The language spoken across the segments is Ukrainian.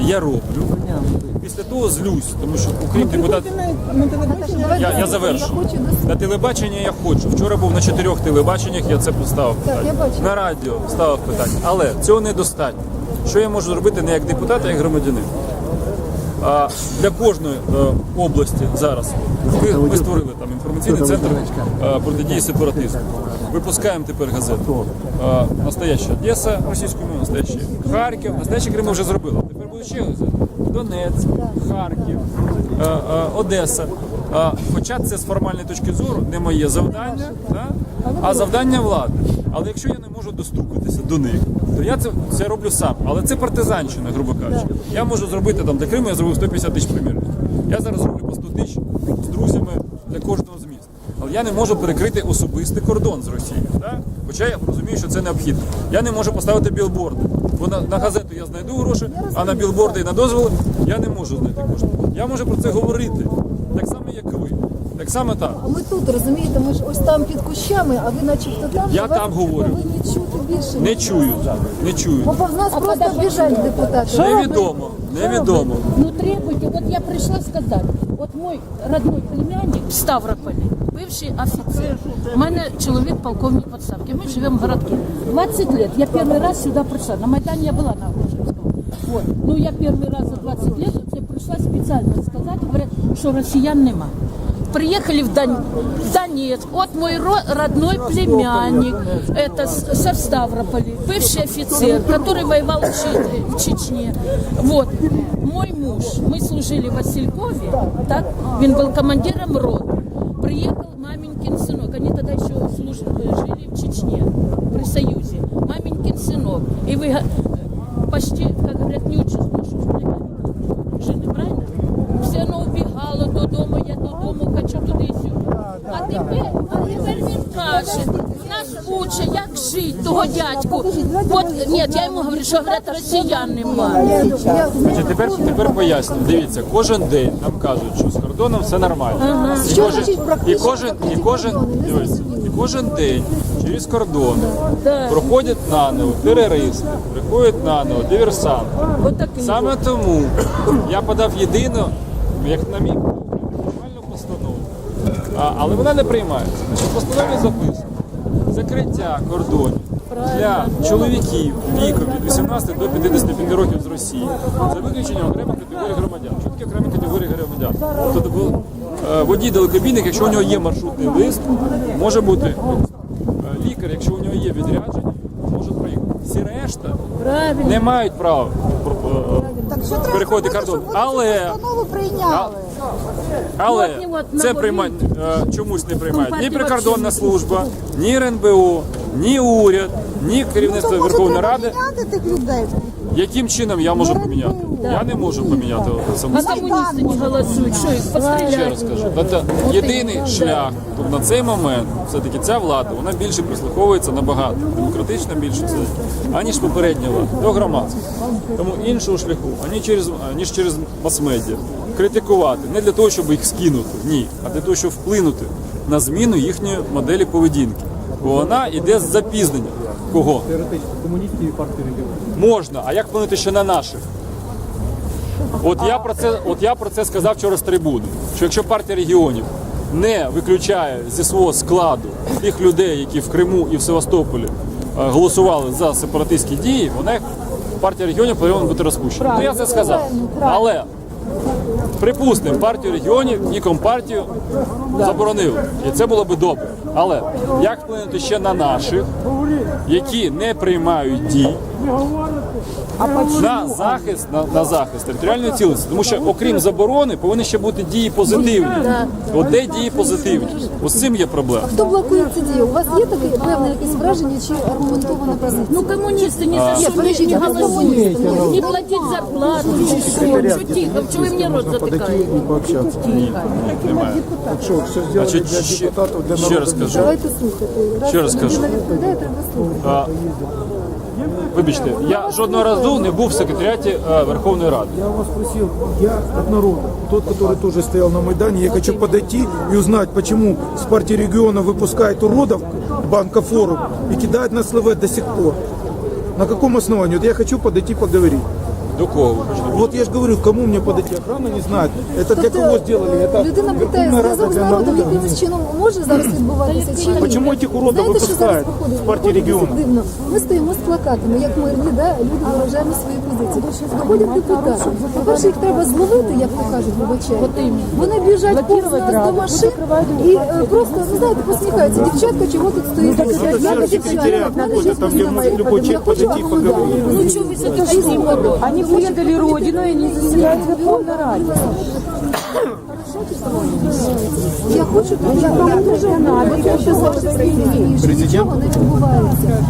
Я роблю. Після того злюсь, тому що окрім депутат... Я, я завершу. На телебачення я хочу. Вчора був на чотирьох телебаченнях, я це поставив питання. На радіо ставив питання. Але цього недостатньо. Що я можу зробити не як депутат, а як громадянин? А для кожної е, області зараз ми, ми створили там інформаційний центр е, протидії сепаратизму. Випускаємо тепер газету. Настояща Одеса російською мовою, настоящий Харків, настоящий Крим ми вже зробили. Тепер буде ще газета. Донецьк, Харків, е, Одеса. Хоча це з формальної точки зору не моє завдання, а завдання влади. Але якщо я не можу достукатися до них, то я це, це роблю сам. Але це партизанщина, грубо кажучи. Я можу зробити там для Криму, я зробив 150 тисяч примірів. Я зараз роблю по 100 тисяч з друзями для кожного з міст. Але я не можу перекрити особистий кордон з Росією. Да? Хоча я розумію, що це необхідно. Я не можу поставити білборди. Бо на, на газету я знайду гроші, а на білборди і на дозволи я не можу знайти кошти. Я можу про це говорити. Так само, як і ви. Так само так. А ми тут розумієте, ми ж ось там під кущами, а ви начебто там. Я і вас там говорю. Повинні чути більше. Не чують, не чують. Бо в нас просто біжать депутати. Невідомо, невідомо. Ну требуйте, вот я пришла сказать, вот мой родной племянник в Ставрополе, бывший офицер, у мене чоловік полковник в отставке, мы живем в городке. 20 лет, я первый раз сюда пришла, на Майдане я была на Грушевском. Вот. Ну я первый раз за 20 лет я пришла специально сказать, говорят, что россиян нема. Приехали в, Дон... в Донецк. Вот мой ро- родной племянник, это со Ставрополя, бывший офицер, который воевал в, Че- в Чечне. Вот. Мой муж, мы служили в Василькове, так? Он был командиром роты. Приехал маменькин сынок, они тогда еще служили, жили в Чечне, при Союзе. Маменькин сынок. И вы га- почти, учишь нашу племянника. Правильно? Все одно убігало додому, я додому хочу туди і сюди. А тепер, а тепер він каже, нас учить, як жити, того дядьку. От, ні, я йому говорю, що говорять, росіян немає. Значить, тепер, тепер поясню. Дивіться, кожен день нам кажуть, що з кордоном все нормально. І, Що кожен, і кожен, і кожен, дивіться, і кожен день через кордон проходять наново терористи, приходять наново диверсанти. От. Саме тому я подав єдину, як на мій нормальну постанову. А, але вона не приймається. Значить, в постанові записано закриття кордонів для чоловіків віком від 18 до 55 років з Росії за виключенням окремих категорій громадян. Що таке окремі категорії громадян? Тобто бу- е, водій далекобійник, якщо у нього є маршрутний лист, може бути е, лікар, якщо у нього є відрядження, може проїхати. Всі решта Правильно. не мають права Так що треба переходити зробити, кордон. Але, постанову прийняли? але це на е, чомусь не приймають ні прикордонна служба, ні РНБО, ні уряд, ні керівництво Ну, може, Верховної Ради. тих людей? Яким чином я можу поміняти? Я не можу поміняти саме. А комуністи не голосують, що їх Ще раз кажу, тобто єдиний шлях тобто на цей момент все-таки ця влада вона більше прислуховується набагато демократично більше все аніж попередня влада до громадських. Тому іншого шляху ані через аніж через мас-медіа критикувати не для того, щоб їх скинути, ні, а для того, щоб вплинути на зміну їхньої моделі поведінки. Бо вона йде з запізненням. Кого теоретично комуністів і партії регіонів. можна, а як вплинути ще на наших? От я про це, от я про це сказав вчора з трибуни. Що якщо партія регіонів не виключає зі свого складу тих людей, які в Криму і в Севастополі е, голосували за сепаратистські дії, вона партія регіонів повинна бути розпущена. Ну я це сказав. Але припустимо, партію регіонів і компартію заборонили. І це було би добре. Але як вплинути ще на наших, які не приймають дій, на захист на, на захист територіальної цілісності, тому що окрім заборони повинні ще бути дії позитивні. От де дії позитивні? Ось з цим є проблема. Хто блокує ці дії? У вас є таке певне якесь враження чи аргументована позиція? Ну коммунисты не за что не а голосуют, коммунисты? не платить зарплату, чи що, що тихо, чого ви мені рот затикаєте? Немає. Так що, все зробили Значить, для ще, депутатів, для ще раз народу. кажу. Давайте слухати. Раз Ще раз кажу. людина відповідає, треба слухати. А, вибачте, я жодного разу не був в секретаріаті е, Верховної Ради. Я вас спросил, я от тот, который тоже стоял на Майдане, я хочу подойти и узнать, почему с партии региона выпускает уродов банка форум и кидает на СЛВ до сих пор. На каком основании? Вот я хочу подойти поговорить. До кого ви хочете? Вот я же говорю, кому мне подойти, охрана не знает. Это для кого сделали? Это людина питає, Верховная Рада зв'язок з для народом народа. якимось чином може зараз відбуватися чи ні? Почему этих уродов Знаєте, що зараз выпускают проходить? з партії Проходить регіону? дивно. Ми стоїмо з плакатами, як мирні, да? люди виражаємо свої позиції. Виходять депутати. По-перше, їх треба зловити, як то кажуть, вибачайте. Вони біжать повз нас до машин і е, просто, ви знаєте, посміхаються. Дівчатка, чого тут стоїть? Ну, це Я сервіс дівчатка, секретаріат какой-то, щось там, де немає. може любой Я человек хочу подойти і аглода. поговорити. Ну чого ви за? Они предали Родину и не заседают в Верховной Раде. Я хочу, нічого не відбувається.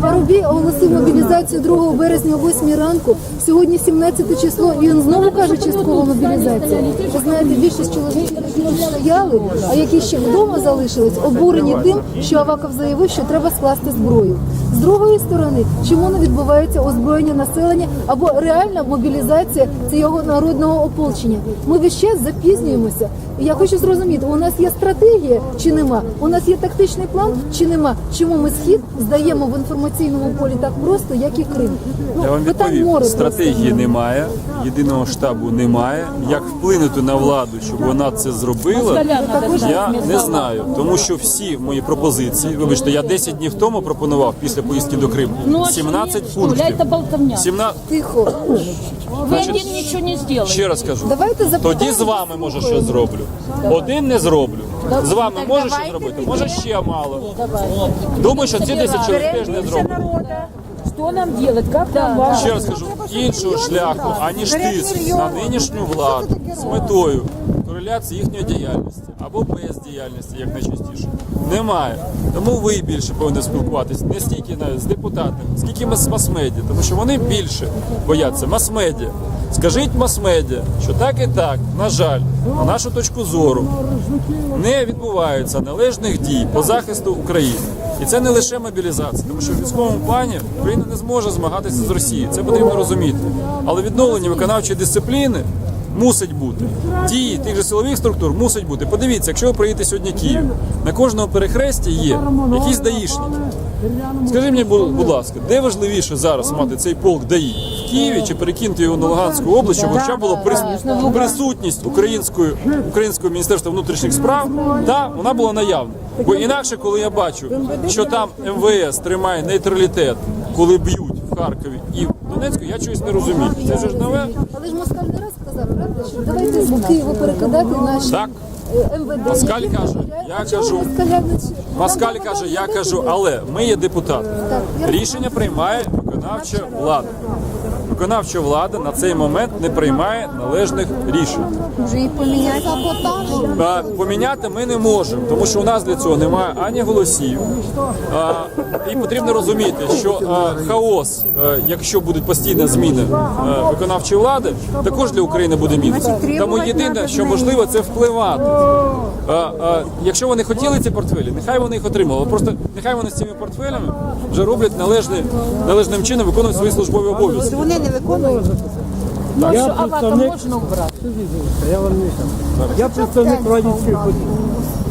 Парубій оголосив мобілізацію 2 березня о 8 ранку. Сьогодні 17 число, і він знову каже часткова мобілізація. Ви знаєте, більшість чоловіків, які стояли, а які ще вдома залишились, обурені тим, що Аваков заявив, що треба скласти зброю. З другої сторони, чому не відбувається озброєння населення або реальна мобілізація цього народного ополчення? Ми весь час запізнюємося. І я хочу зрозуміти, у нас є стратегія чи нема? У нас є тактичний план чи нема? Чому ми схід здаємо в інформаційному полі так просто, як і Крим? Ну, Я вам питань відповів, стратегії немає, єдиного штабу немає. Як вплинути на владу, щоб вона це зробила, я не знаю. Тому що всі мої пропозиції, вибачте, я 10 днів тому пропонував після поїздки до Криму. Ну, а 17 что, нет, что ли? пунктів. 17... Тихо. Вы один ничего не сделаете. Ще раз кажу. Давайте запитаємо. Тоді з вами може щось зроблю. Один не зроблю. З вами може щось зробити? Може ще мало. Думаю, що ці 10 чоловік теж не зроблять. народа. Что нам делать? Как нам важно? Ще раз кажу, іншого шляху, аніж тиск на нинішню владу з метою кореляції їхньої діяльності або бездіяльності, як найчастіше, немає. Тому ви більше повинні спілкуватися не стільки навіть з депутатами, скільки з мас-медіа, тому що вони більше бояться мас-медіа. Скажіть мас-медіа, що так і так, на жаль, на нашу точку зору, не відбувається належних дій по захисту України. І це не лише мобілізація, тому що в військовому плані Україна не зможе змагатися з Росією. Це потрібно розуміти. Але відновлення виконавчої дисципліни мусить бути. Дії тих же силових структур мусить бути. Подивіться, якщо ви приїдете сьогодні Київ, на кожному перехресті є якісь даїшники. Скажи мені, бу- будь ласка, де важливіше зараз мати цей полк ДАІ? В Києві чи перекинути його на Луганську область, щоб хоча була прис- присутність української українського міністерства внутрішніх справ, та вона була наявна. Бо інакше, коли я бачу, що там МВС тримає нейтралітет, коли б'ють в Харкові і в Донецьку, я чогось не розумію. Це ж нове. Але ж Москаль не раз сказав, правда, що давайте з Києва перекидати наші Так. е, МВД. Паскаль які каже, перевіряють. я А чого кажу, Москаля не чи- Маскаль Нам каже, треба я кажу, але ми є депутати. Так, я- Рішення приймає виконавча влада. Виконавча влада на цей момент не приймає належних рішень. Може поміняти? А, Поміняти ми не можемо, тому що у нас для цього немає ані голосів. А, І потрібно розуміти, що а, хаос, а, якщо будуть постійні зміни а, виконавчої влади, також для України буде мінус. Тому єдине, що можливо, це впливати. А, а, Якщо вони хотіли ці портфелі, нехай вони їх отримали. Просто нехай вони з цими портфелями вже роблять належний, належним чином виконують свої службові обов'язки. Не виконують. Ну, что, Аваков представник- можно убрать? Я вам. Я представник радянської події.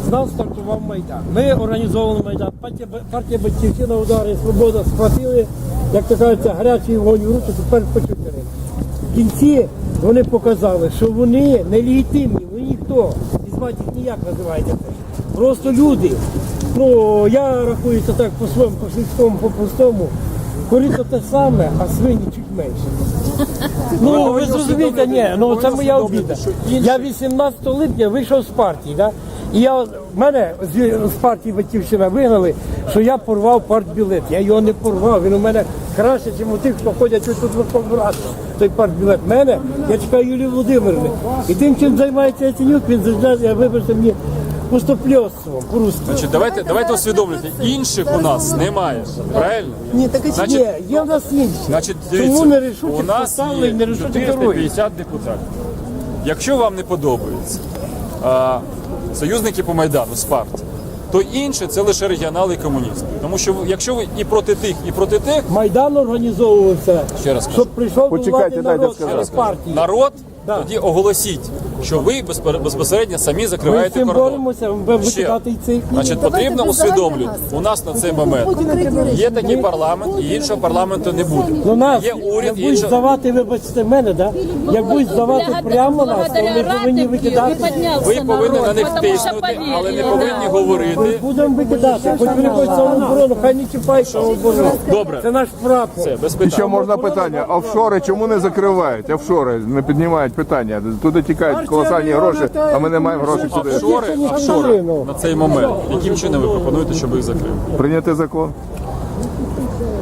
Знав, стартував Майдан. Ми організовували Майдан. Партія, партія Батьківщина, удари, свобода схватили, як то кажеться, гарячий вогонь в руки, тепер по. В кінці вони показали, що вони нелегітимні, вони ніхто. І звати їх ніяк називається. Просто люди. Ну, я рахую це так по-своєму, по-сільському, по-простому. Корито те саме, а свині чуть менше. Ну, ви зрозумієте, ні, ну це моя обіда. Я 18 липня вийшов з партії, да? і я, мене з, з партії Батьківщина вигнали, що я порвав партбілет. Я його не порвав, він у мене краще, ніж у тих, хто ходять тут тут Верховну Раду. Той партбілет мене, я чекаю Юлію Володимирівни. І тим, чим займається Яценюк, він завжди, вибачте мені, пустопльовством, по-русски. Значить, давайте, давайте усвідомлювати, інших у нас немає. Правильно? Ні, так Значить, Ні, є в нас інші. Значить, Тому дивіться, нерішучих у нас поставили, є нерішучих керують. 450 депутатів. Якщо вам не подобається а, союзники по Майдану з партії, то інше це лише регіонали і комуністи. Тому що ви- якщо ви і проти тих, і проти тих, Майдан організовувався, Ще раз кажу. щоб прийшов до Почекайте, влади дайте народ сказати. через партії. народ Так. тоді оголосіть, що ви безпер- безпосередньо самі Ми з закриваєте цим кордон. боремося, ми Ще. викидати і цих. Значить, Давайте потрібно без усвідомлювати. загального У нас на цей момент є такий парламент, і іншого парламенту не буде. Ну нас, Є уряд як будуть іншого. здавати, вибачте мене, да? як будуть здавати прямо нас, то ми повинні викидати. Ви повинні на них тиснути, але не повинні говорити. Будемо викидати, хоч вони хочуть самооборону, хай не чіпають самооборону. Добре, Це наш прапор. все, без І питань. ще можна питання. Офшори чому не закривають? Офшори не піднімають питання. Туди тікають колосальні гроші, а ми не маємо грошей сюди. Офшори, офшори на цей момент. Яким чином ви пропонуєте, щоб їх закрили? Прийняти закон.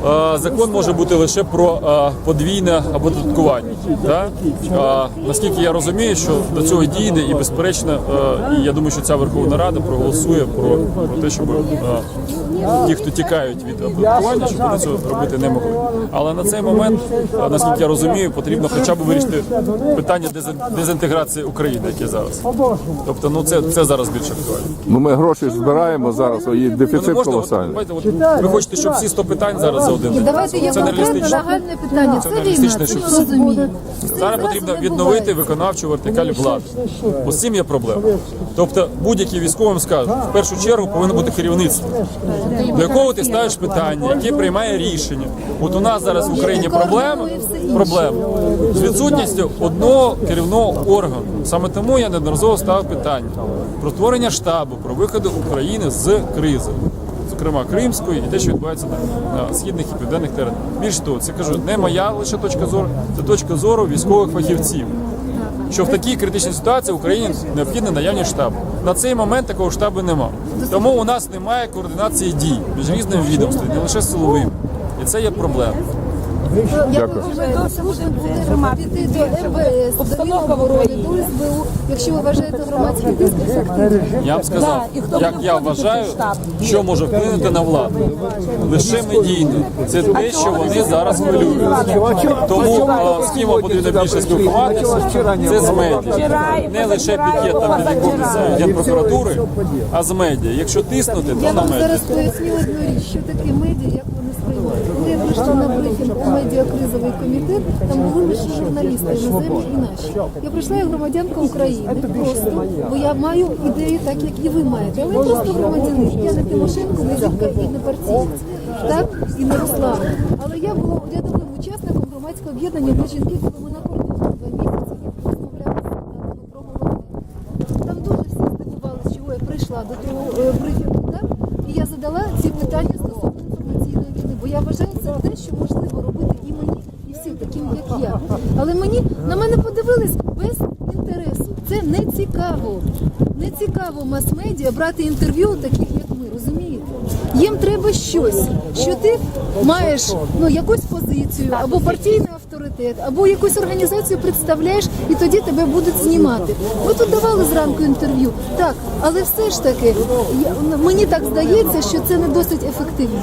Е, Закон може бути лише про е, подвійне оподаткування. Наскільки я розумію, що до цього дійде і безперечно, е, і я думаю, що ця Верховна Рада проголосує про, про те, щоб ті, хто тікають від оподаткування, щоб вони цього робити не могли. Але на цей момент, наскільки я розумію, потрібно хоча б вирішити питання дезінтеграції України, яке зараз. Тобто, ну це, це зараз більш актуально. Ну ми гроші збираємо зараз, і Ну, дефіцит колосальний. ви хочете, щоб всі 100 питань зараз за один день? давайте є конкретне нагальне питання. Це війна, це ми розуміємо. Зараз потрібно відновити виконавчу вертикаль влади. Ось цим є проблема. Тобто будь-який військовим скаже, в першу чергу повинно бути керівництво, до якого ти ставиш питання, яке приймає рішення. От у нас зараз в Україні проблема, проблема з відсутністю одного керівного органу. Саме тому я неодноразово ставив питання про створення штабу, про виходу України з кризи. Зокрема, Кримської і те, що відбувається на, східних і південних територіях. Більше того, це кажу не моя лише точка зору, це точка зору військових фахівців. Що в такій критичній ситуації Україні необхідна наявність штабу. На цей момент такого штабу немає. Тому у нас немає координації дій між різними відомствами, не лише силовим. І це є проблема. Я вважаю, що можна буде піти до МВС, до Міноборони, до СБУ, якщо ви вважаєте громадський тиск ефективним. Я вам сказав, як я вважаю, що може вплинути на владу. Лише медійне. Це те, що вони зараз хвилюють. Тому а, з ким вам потрібно більше спілкуватися, це з медіа. Не лише від якогось генпрокуратури, а з медіа. Якщо тиснути, то Я на вам медіа. зараз поясню одну річ, що таке медіа, як вони Коли я прийшла на брифінг у медіакризовий комітет, там були лише журналісти, іноземні і наші. Я прийшла як громадянка України, просто, бо я маю ідеї так, як і ви маєте. Але я просто громадянин. Я не Тимошенко, не Зінка і не партієць. Так? І не Руслан. Але я була рядовим учасником громадського об'єднання для жінки, коли ми на кордоні два місяці прийшла до того е, брифінгу, так? І я задала ці питання стосовно інформаційної війни, бо я вважаю це те, що можливо робити і мені, і всім таким, як я. Але мені на мене подивились без інтересу. Це не цікаво. Не цікаво мас-медіа брати інтерв'ю таких, як ми, розумієте? Їм треба щось, що ти маєш ну якусь позицію або партійний авторитет, або якусь організацію представляєш, і тоді тебе будуть знімати. Ви тут давали зранку інтерв'ю, так, але все ж таки я- мені так здається, що це не досить ефективно.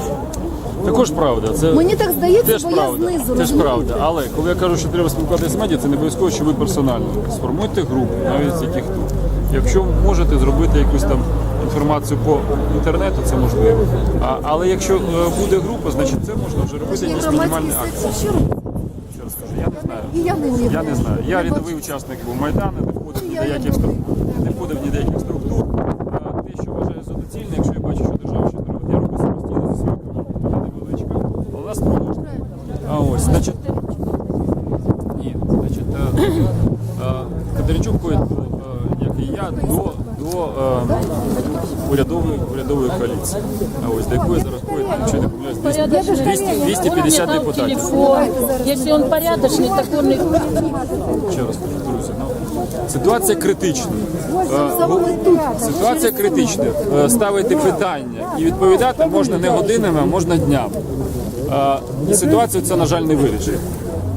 Також правда. Це Мені так здається, теж бо я правда. знизу, Теж розумієте? правда. Але коли я кажу, що треба спілкуватися з медіа, це не обов'язково, що ви персонально. Сформуйте групу, навіть з яких тут. Якщо можете зробити якусь там інформацію по інтернету, це можливо. А, але якщо е, буде група, значить це можна вже робити якісь громадський мінімальні акції. сектор, що робити? Ще раз кажу, я не знаю. І я не уявляю. Я не знаю. Я рядовий учасник був Майдану, не входив ні Я до яких рядовий. структур, не входив ні до яких структур. А те, що вважаю за доцільне, якщо я бачу, що держава щось робить, я роблю самостійно за свою команду. Я невеличка, але у нас спроможна. А ось, значить, ні, значить, е, е, ходить, е, як і я, до, до урядової, урядової коаліції. А ось до якої зараз ходить, якщо не помиляюсь, 200, 200, 250 Он мне дал депутатів. Если он порядочный, так он и Ще раз повторюся. Ну, ситуація критична. Ситуація критична. Ставити питання і відповідати можна не годинами, а можна днями. Е, І ситуацію це, на жаль, не вирішить.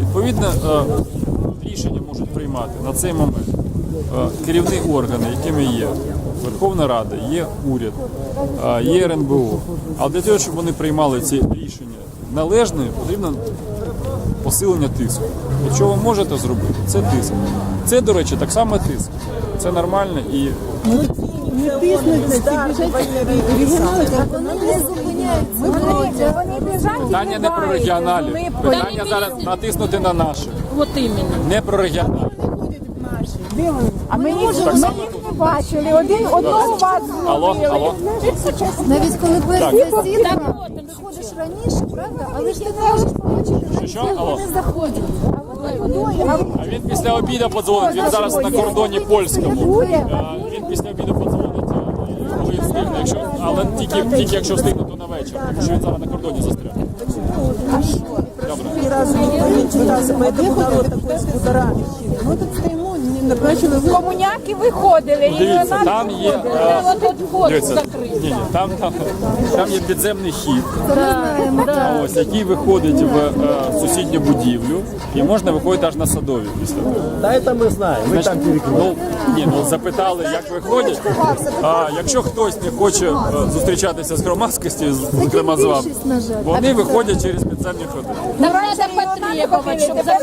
Відповідно, е, рішення можуть приймати на цей момент е, керівні органи, якими є Верховна Рада, є уряд, е, є РНБО. Але для того, щоб вони приймали ці рішення належно, потрібно посилення тиску. Якщо ви можете зробити, це тиск. Це, до речі, так само тиск. Це нормально і Вони не зупиняються. питання не про регіоналів. Питання зараз натиснути на наших. вот именно. Не про регіоналів. А ми їх, ми їх не бачили. Один одного вас Алло, алло. Навіть коли Так, ти виходиш раніше, правда? Але ж ти не можеш побачити, Що? Алло. вони заходять. А він після обіду подзвонить, він зараз на кордоні польському. Він після обіду встигне, якщо, але тільки, тільки якщо встигне, то на вечір, тому що він зараз на кордоні застряг. Комуняки виходили. і Дивіться, нас там є, е, Вот тут вход дивіться, закритий. Ні, ні, там, там, там є підземний хід, Знаємо. ось, який виходить в е, сусідню будівлю, і можна виходити аж на садові після того. Та це ми знаємо. Ми там Ну, ні, ну запитали, як виходять. А якщо хтось не хоче е, зустрічатися з громадськістю, зокрема з вами, вони виходять через підземні ходи. Нам надо потребовать, чтобы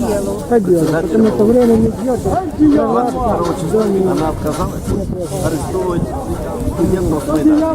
закрыли ходы, и ничего не уезжали. С нами разговаривать. Она отказалась арестовывать студентов Майдана.